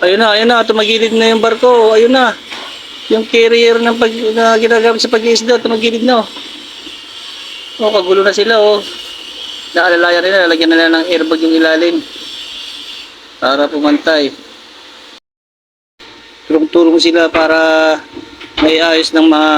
Ayun na, ayun na, tumagilid na yung barko. Ayun na. Yung carrier ng pag, na ginagamit sa pag-iisda, tumagilid na. Oh, kagulo na sila, oh. Naalalayan nila, lalagyan nila ng airbag yung ilalim. Para pumantay. Turong-turong sila para may ayos ng mga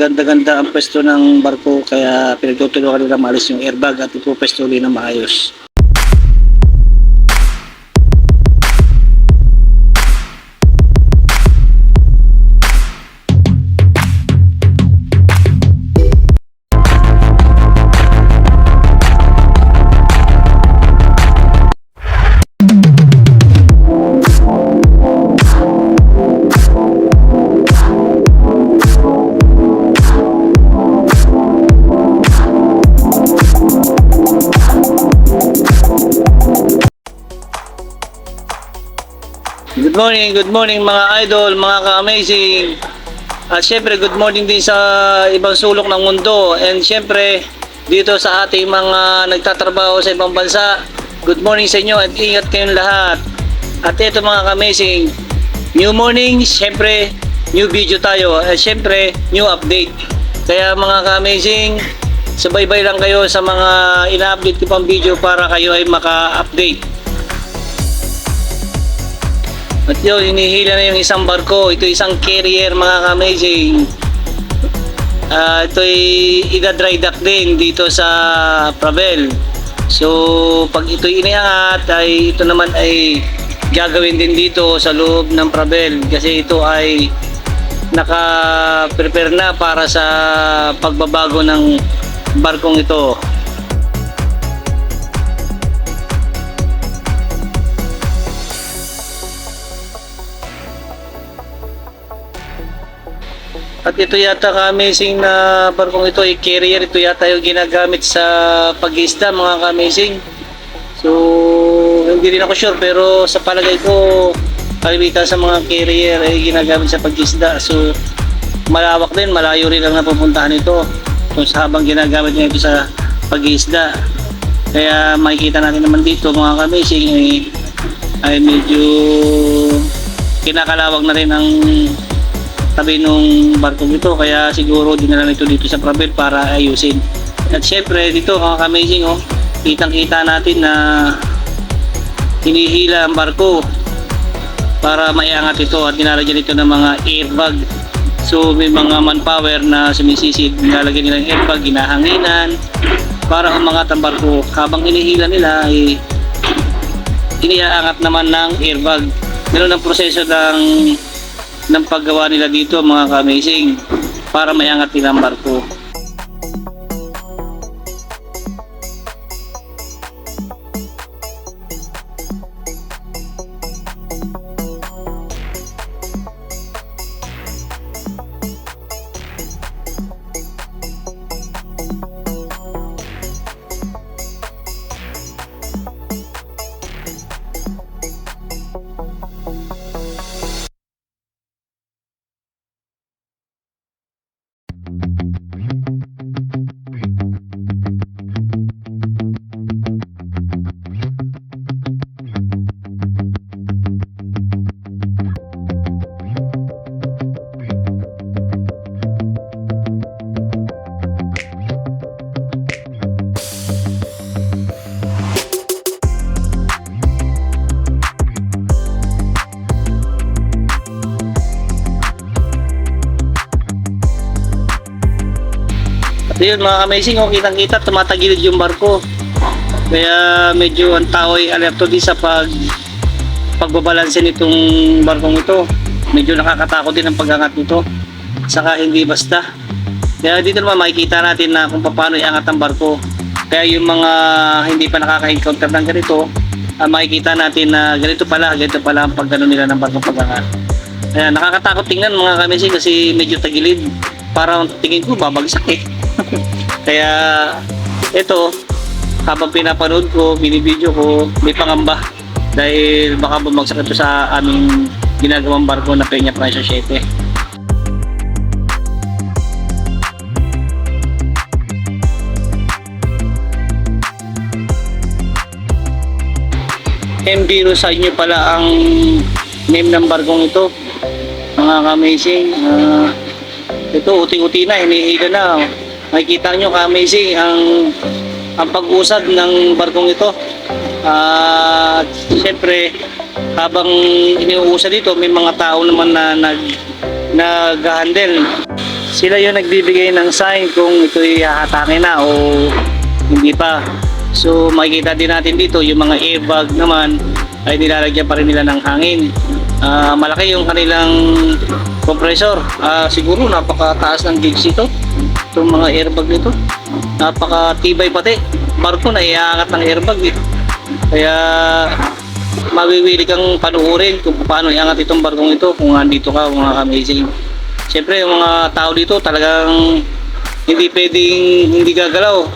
ganda-ganda ang pwesto ng barko. Kaya pinagtutulungan nila maalis yung airbag at ipupwesto ulit na maayos. Morning, good morning mga idol, mga ka-amazing. At syempre, good morning din sa ibang sulok ng mundo. And syempre, dito sa ating mga nagtatrabaho sa ibang bansa, good morning sa inyo at ingat kayong lahat. At ito mga ka-amazing, new morning, syempre, new video tayo. At syempre, new update. Kaya mga ka-amazing, sabay-bay lang kayo sa mga ina-update ko pang video para kayo ay maka-update. At yun, hinihila na yung isang barko. Ito isang carrier mga ka-amazing. Ah, ito'y ida-dry dock din dito sa Pravel. So, pag ito'y iniangat, ay ito naman ay gagawin din dito sa loob ng Pravel. Kasi ito ay naka-prepare na para sa pagbabago ng barkong ito. At ito yata ka-amazing na barkong ito ay carrier. Ito yata yung ginagamit sa pag-isda mga ka-amazing. So, hindi rin ako sure pero sa palagay ko kalimitan sa mga carrier ay ginagamit sa pag-isda. So, malawak din, malayo rin ang napupuntahan ito. Kung sa habang ginagamit niya ito sa pag-isda. Kaya makikita natin naman dito mga ka-amazing ay, ay medyo kinakalawag na rin ang tabi nung barkong ito. Kaya siguro dinala nito dito sa Prabil para ayusin. At syempre dito mga amazing oh kitang kita natin na hinihila ang barko para maiangat ito at nilalagyan ito ng mga airbag. So may mga manpower na sumisisid nilalagyan nila ng airbag ginahanginan para umangat ang barko. Habang hinihila nila ay iniaangat naman ng airbag. Ganun ang proseso ng ng paggawa nila dito mga ka-amazing para maiangat nila ang barko. At yun mga amazing, oh, kitang kita, tumatagilid yung barko. Kaya medyo ang tao ay alerto din sa pag pagbabalanse nitong barkong ito. Medyo nakakatakot din ang pag-angat nito. Saka hindi basta. Kaya dito naman makikita natin na kung paano iangat ang barko. Kaya yung mga hindi pa nakaka-encounter ng ganito, ah, makikita natin na ganito pala, ganito pala ang paggano nila ng barkong pag-angat. Kaya nakakatakot tingnan mga kamising kasi medyo tagilid. Parang tingin ko babagsak eh. Kaya ito, habang pinapanood ko, binibideo ko, may pangamba. Dahil baka bumagsak ito sa aming ginagawang barko na Peña Francia 7. MB sa inyo pala ang name ng barkong ito. Mga ka-amazing. ah, ito, uti-uti na, hinihila na. Makikita nyo ka-amazing ang, ang pag-usad ng barkong ito. At siyempre, habang iniuusad dito, may mga tao naman na nag nag-handle. Sila yung nagbibigay ng sign kung ito'y hahatakin na o hindi pa. So makikita din natin dito yung mga airbag naman ay nilalagyan pa rin nila ng hangin. Ah, malaki yung kanilang compressor. Ah, siguro napakataas ng gauge ito. Itong mga airbag nito. Napakatibay pati. Barko na iaangat ng airbag eh. Kaya mawiwili kang panuorin kung paano iangat itong barkong ito kung andito ka mga amazing. Siyempre yung mga tao dito talagang hindi pwedeng hindi gagalaw.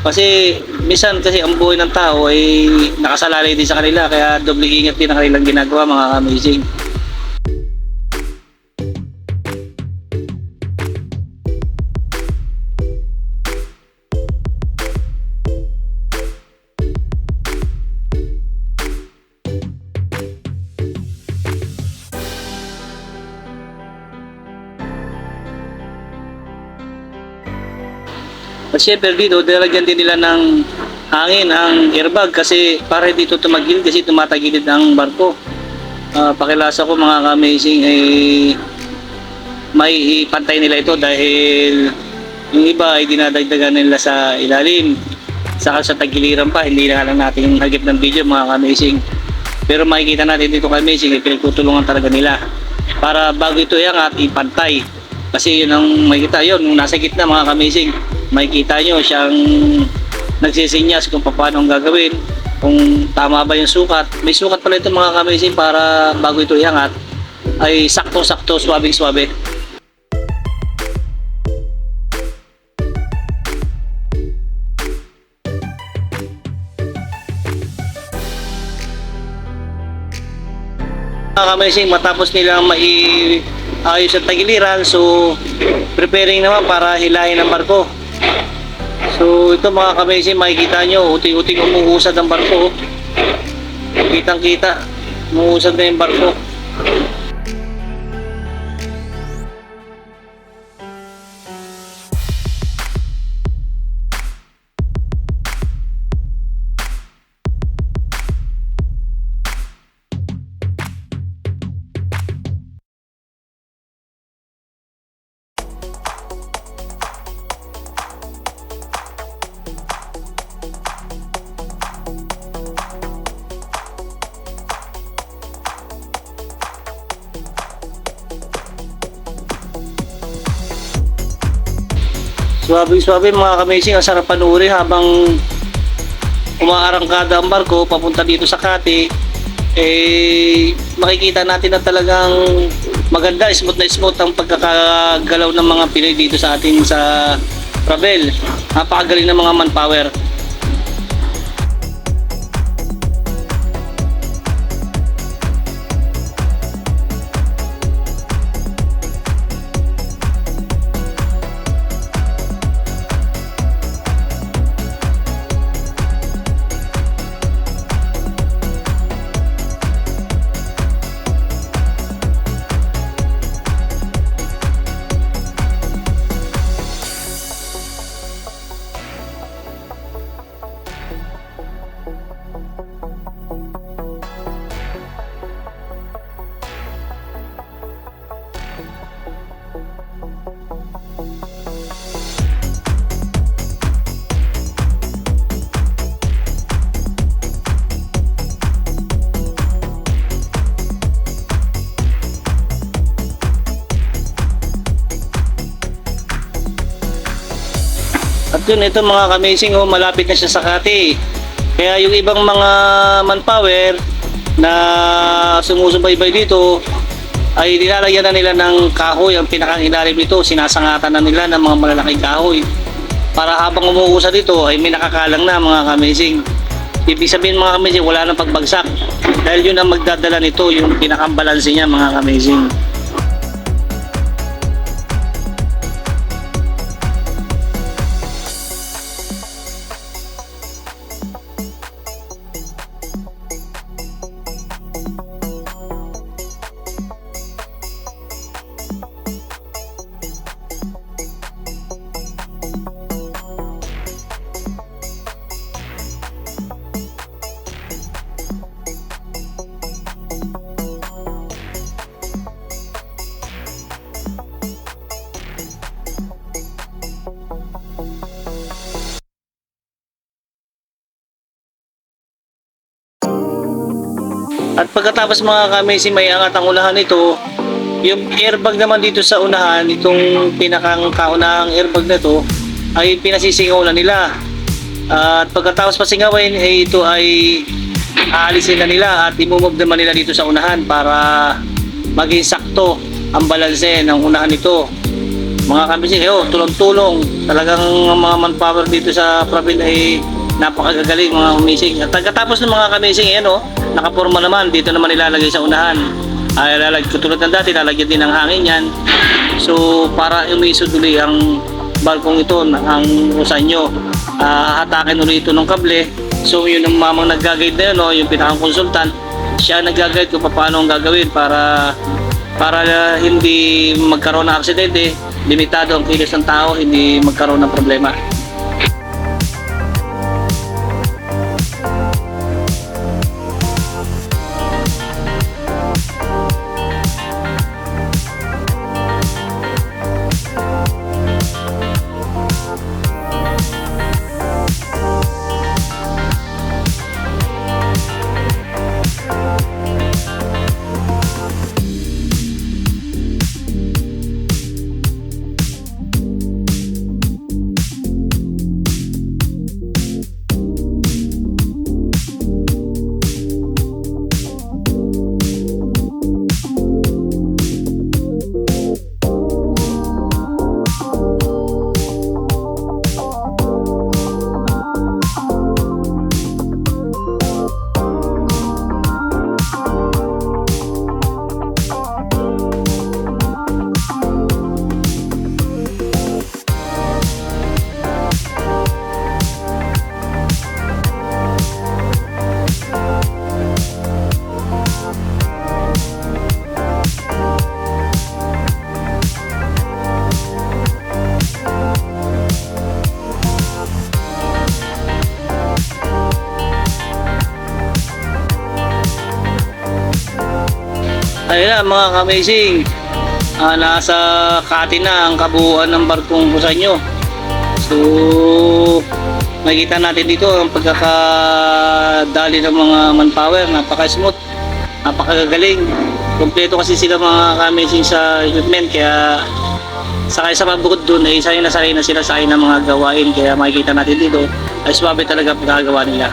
Kasi minsan kasi ang buhay ng tao ay nakasalalay din sa kanila kaya doble ingat din ang kanilang ginagawa mga amazing. At syempre dito, nilagyan din nila ng hangin ang airbag kasi para dito tumagilid kasi tumatagilid ang barko. Ah, pakilasa ko mga amazing ay may ipantay nila ito dahil yung iba ay dinadagdagan nila sa ilalim. Saka sa tagiliran pa, hindi na lang natin hagip ng video mga amazing. Pero makikita natin dito kay amazing, ay pinagtutulungan talaga nila para bago ito iangat, ipantay. Kasi yun ang makikita yun, nung nasa gitna mga amazing, makikita nyo siyang nagsisinyas kung paano ang gagawin, kung tama ba yung sukat. May sukat pala ito mga kamizing para bago ito iangat, ay sakto-sakto, swabing-swabe. Mga kamizing, matapos nilang mai ayos ang tagiliran, so preparing naman para hilahin ang barko. So ito mga kamesi, makikita nyo, uting-uting umuusad ang barko. Kitang kita, umuusad na yung barko. Swabe-swabe mga kamesing, ang sarap panuuri habang umaarangkada ang barko papunta dito sa Kati. Eh, makikita natin na talagang maganda, smooth na smooth ang pagkakagalaw ng mga Pinoy dito sa atin sa Rabel. Napakagaling ng mga manpower. Yun, ito mga kamazing, oh, malapit na siya sa Kati. Kaya yung ibang mga manpower na sumusubaybay dito, ay nilalagyan na nila ng kahoy. Ang pinakang ilalim nito, sinasangatan na nila ng mga malalaking kahoy. Para habang umuusad dito, ay may nakakalang na mga kamazing. Ibig sabihin mga kamazing, wala nang pagbagsak. Dahil yun ang magdadala nito, yung pinakambalansi niya mga kamazing. At pagkatapos mga ka-amazing may angat ang unahan nito, yung airbag naman dito sa unahan, itong pinakang kaunahang airbag na to, ay pinasisingaw na nila. At pagkatapos pasingawin, eh, ito ay aalisin na nila at imumove naman nila dito sa unahan para maging sakto ang balanse ng unahan nito. Mga kamising, eh, oh, tulong-tulong. Talagang mga manpower dito sa Pravil ay napakagagaling mga kamising. At pagkatapos ng mga kamising, eh, ano, nakaporma naman, dito naman ilalagay sa unahan. Ay, lalag, katulad ng dati, lalagyan din ng hangin yan. So, para umisod uli ang balkong ito, ang usan nyo, ah, hatakin uli ito ng kable. So, yun ang mamang nag-guide na yun, no, yung pinakang konsultant, siya nag-guide kung paano ang gagawin para para ah, hindi magkaroon ng aksidente, limitado ang kilos ng tao, hindi magkaroon ng problema. Ayun na mga ka-amazing. Ah, nasa kati na ang kabuuan ng barkong Busanyo. So, makikita natin dito ang pagkakadali ng mga manpower. Napaka-smooth. Napakagagaling. Kompleto kasi sila mga ka-amazing sa equipment. Kaya sakay sa pabukod doon ay sanay na sanay na sila sa ng mga gawain. Kaya makikita natin dito ay swabe talaga ang nila.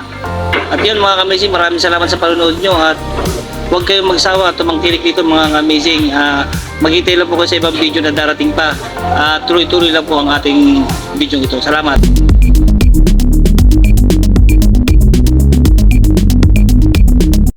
At yun mga ka-amazing, maraming salamat sa panonood nyo at huwag kayong magsawa tumangkilik dito mga amazing. Uh, maghintay lang po kayo sa ibang video na darating pa. At tuloy-tuloy lang po ang ating video ito. Salamat